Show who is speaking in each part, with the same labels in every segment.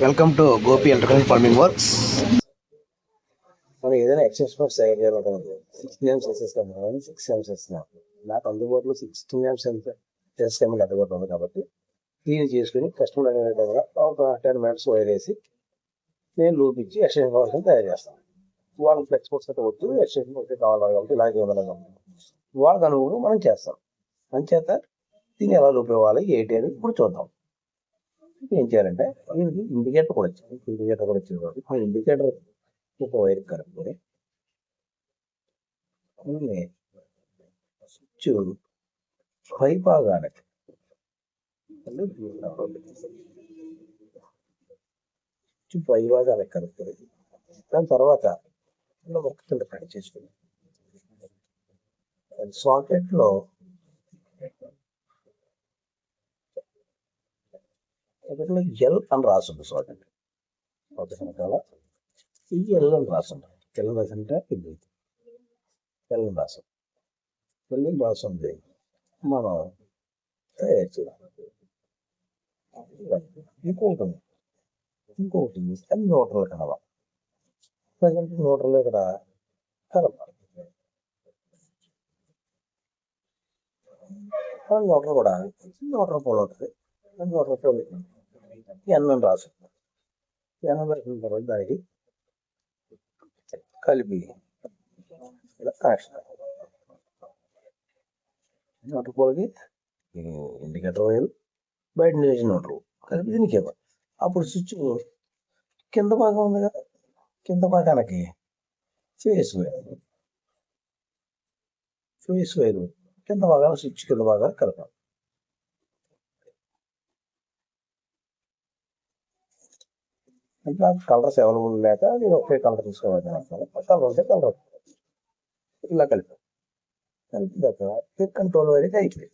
Speaker 1: Welcome to Gopi electrical farming works
Speaker 2: మనం ఏదైనా excess box తయారు చేయాలంటే సిక్స్టీన్ ఎంఎస్ చేసేస్తాం. మనం సిక్స్ ఎంఎస్ వేస్తున్నాం నాకు అందుబాటులో సిక్స్టీన్ ఎంఎస్ చేస్తాము అందుబాటులో ఉంది కాబట్టి క్లీన్ చేసుకుని కస్టమర్ అనే దగ్గర ఒక టెన్ మినిట్స్ వైర్ వేసి నేను లూప్ ఇచ్చి ఎక్స్టెన్షన్ బాక్స్ తయారు చేస్తాను వాళ్ళకి ఫ్లెక్స్ బాక్స్ అయితే వద్దు ఎక్స్టెన్షన్ బాక్స్ కావాలి కాబట్టి ఇలాగే ఉండాలి కాబట్టి వాళ్ళకి అనుగుణంగా మనం చేస్తాం. అంచేత దీన్ని ఎలా లూప్ ఇవ్వాలి ఏంటి అని ఇప్పుడు చూద్దాం. ఏం చేయాలంటే దీనికి ఇండికేటర్ కూడా వచ్చింది. ఇండికేటర్ కూడా వచ్చింది కాబట్టి ఆ ఇండికేటర్ ఒక వైర్ కరెక్ట్ స్విచ్ పై భాగానికి స్విచ్ పై భాగానికి కరెక్ట్ దాని తర్వాత ఇలా ఒక కింద కట్ చేసుకుని సాకెట్లో లో ఎల్ అని రాస్తుంది చూడండి. ఒక రకాల ఈ ఎల్లని రాస్తుంది ఎల్ రాసింటే ఇది. ఎల్ అని రాసం ఎల్లని రాసింది. మనం తయారు చేయాలి ఇంకొకటి ఇంకొకటి అన్ని నోటర్లు కలవాలి. ప్రజెంట్ నోటర్లు ఇక్కడ కలపాలి నోటర్ కూడా నోటర్ పోల్ ఉంటుంది న్యూట్రల్ పోల్ ఎన్నం రాసుకున్నాం ఎన్నం రాసిన తర్వాత దానికి కలిపి ఇలా కనెక్షన్ నోటర్ ఇండికేటర్ వైర్ బయట నుంచి నోటర్ కలిపి దీనికి అప్పుడు స్విచ్ కింద భాగం ఉంది కదా కింద భాగానికి ఫేస్ వైర్ ఫేస్ వైర్ కింద భాగాలు స్విచ్ కింద భాగాలు కలపాలి. అంటే నాకు కలర్స్ అవైలబుల్ లేక నేను ఒకే కలర్ తీసుకోవాలి కలర్ ఉంటే కలర్ ఇలా కలిపి. కలిపి కంట్రోల్ వైర్ అయిపోయింది.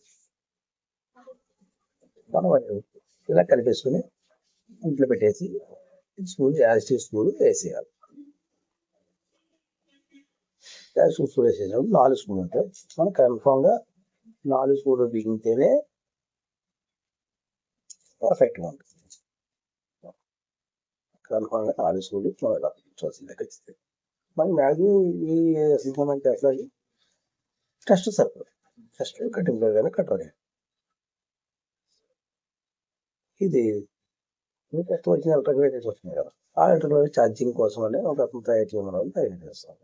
Speaker 2: మనం ఇలా కలిపేసుకుని ఇంట్లో పెట్టేసి స్పూన్ యాసిటీ స్పూన్ వేసేయాలి. యాసిటీ స్పూన్ వేసేసినప్పుడు నాలుగు స్పూన్ ఉంటాయి మనం కన్ఫామ్గా నాలుగు స్పూన్లు బిగితేనే పర్ఫెక్ట్గా ఉంటుంది. కన్ఫామ్గా నాలుగు స్పూన్లు మనం ఇలా చూసింది ఖచ్చితంగా మనకి మ్యాక్సిమం ఈ సిస్టమ్ అట్లా టెస్ట్ సరిపోదు. టెస్ట్ కటింగ్ కానీ కట్టరు ఇది మీకు ఎక్కువ వచ్చిన ఎలక్ట్రిక్ వెహికల్స్ వచ్చినాయి కదా. ఆ ఎలక్ట్రిక్ ఛార్జింగ్ కోసం అనే ఒక అతను తయారు చేయమని వాళ్ళు తయారు చేస్తాం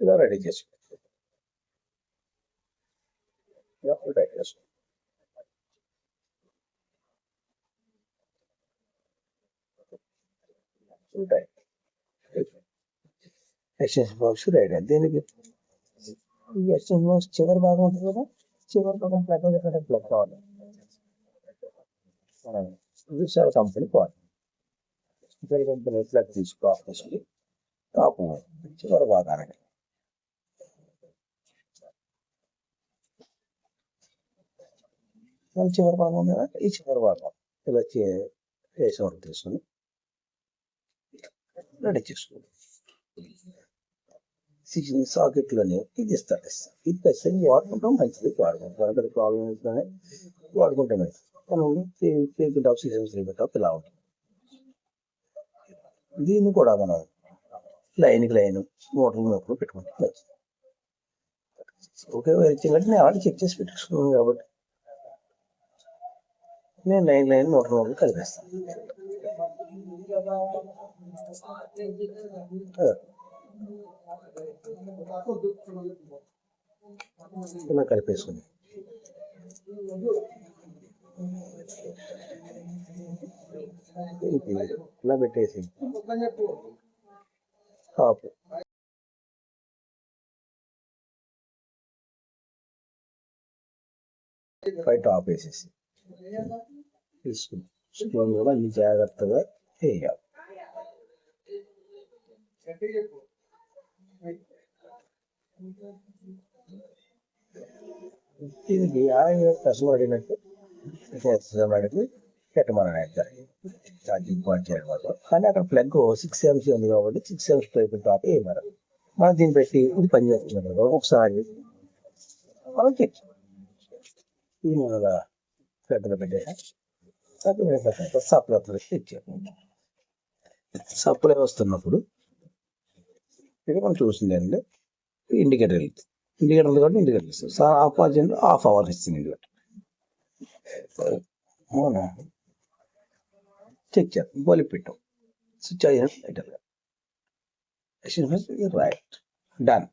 Speaker 2: ఇలా రెడీ చేసి రెడీ చేస్తాం ఉంటాయి. ఎక్స్టెన్షన్ బాక్స్ రైట్ దీనికి? ఈ ఎక్స్టెన్షన్ బాక్స్ చివరి భాగం ఉంటుంది కదా? చివరి భాగం ప్లగ్ ఎక్కడ ప్లగ్ కావాలి. విశాల కంపెనీ పోవాలి విశాల కంపెనీ ప్లగ్ తీసుకో ఆఫీస్కి. టాప్ చివరి భాగానికి. చివరి భాగం ఉంది? కదా ఈ చివరి భాగం. ఇలా చే వేసే తీసుకుని రెడీ చేసుకోండి. సిక్స్ సాకెట్లోనే ఇది ఇస్తాడు ఇది ఖచ్చితంగా వాడుకుంటాం మంచిది వాడుకుంటాం. అక్కడ ప్రాబ్లం ఏంటంటే వాడుకుంటాం మంచిది మనం cake top six three top ఇలా ఉంటుంది. దీన్ని కూడా మనం లైన్కి లైన్ మోటార్ మోటార్ పెట్టుకుంటాం మంచిది. ఓకే వచ్చిందంటే నేను ఆల్రెడీ చెక్ చేసి పెట్టుకున్నాను కాబట్టి నేను లైన్ లైన్ మోటార్ మోటార్ కలిపేస్తాను. ఇలా కలిపేసుకుని. ఇలా పెట్టేసి. టాప్ పై టాప్ వేసేసి. తీసుకుని. స్పూన్ కూడా అన్ని జాగ్రత్తగా వేయాలి దీనికి ఆయన కస్టమర్ అడిగినట్టు కస్టమర్ పెట్టమని ఛార్జింగ్ పాయింట్ చేయడం వల్ల. కానీ అక్కడ ప్లగ్ సిక్స్ ఎంసీ ఉంది కాబట్టి సిక్స్ ఎంసీ టైప్ టాప్ వేయమన్నారు మనం దీన్ని పెట్టి ఇది పని చేస్తున్నారు ఒకసారి మనం చెక్ ఈ నెల పెద్దగా పెట్టేసా సప్లై పెట్టాక సప్లై సప్లై వస్తున్నప్పుడు ఇక్కడ మనం చూసింది ఏంటంటే ఇండికేటర్ వెళ్తుంది ఇండికేటర్ ఉంది కాబట్టి ఇండికేటర్ ఇస్తుంది సార్ ఆఫ్ అవర్ చేయండి హాఫ్ అవర్ ఇస్తుంది ఇండికేటర్ అవునా? చెక్ చేస్తాం బోలి పెట్టాం. స్విచ్ అయ్యాను లైటర్ రైట్ డన్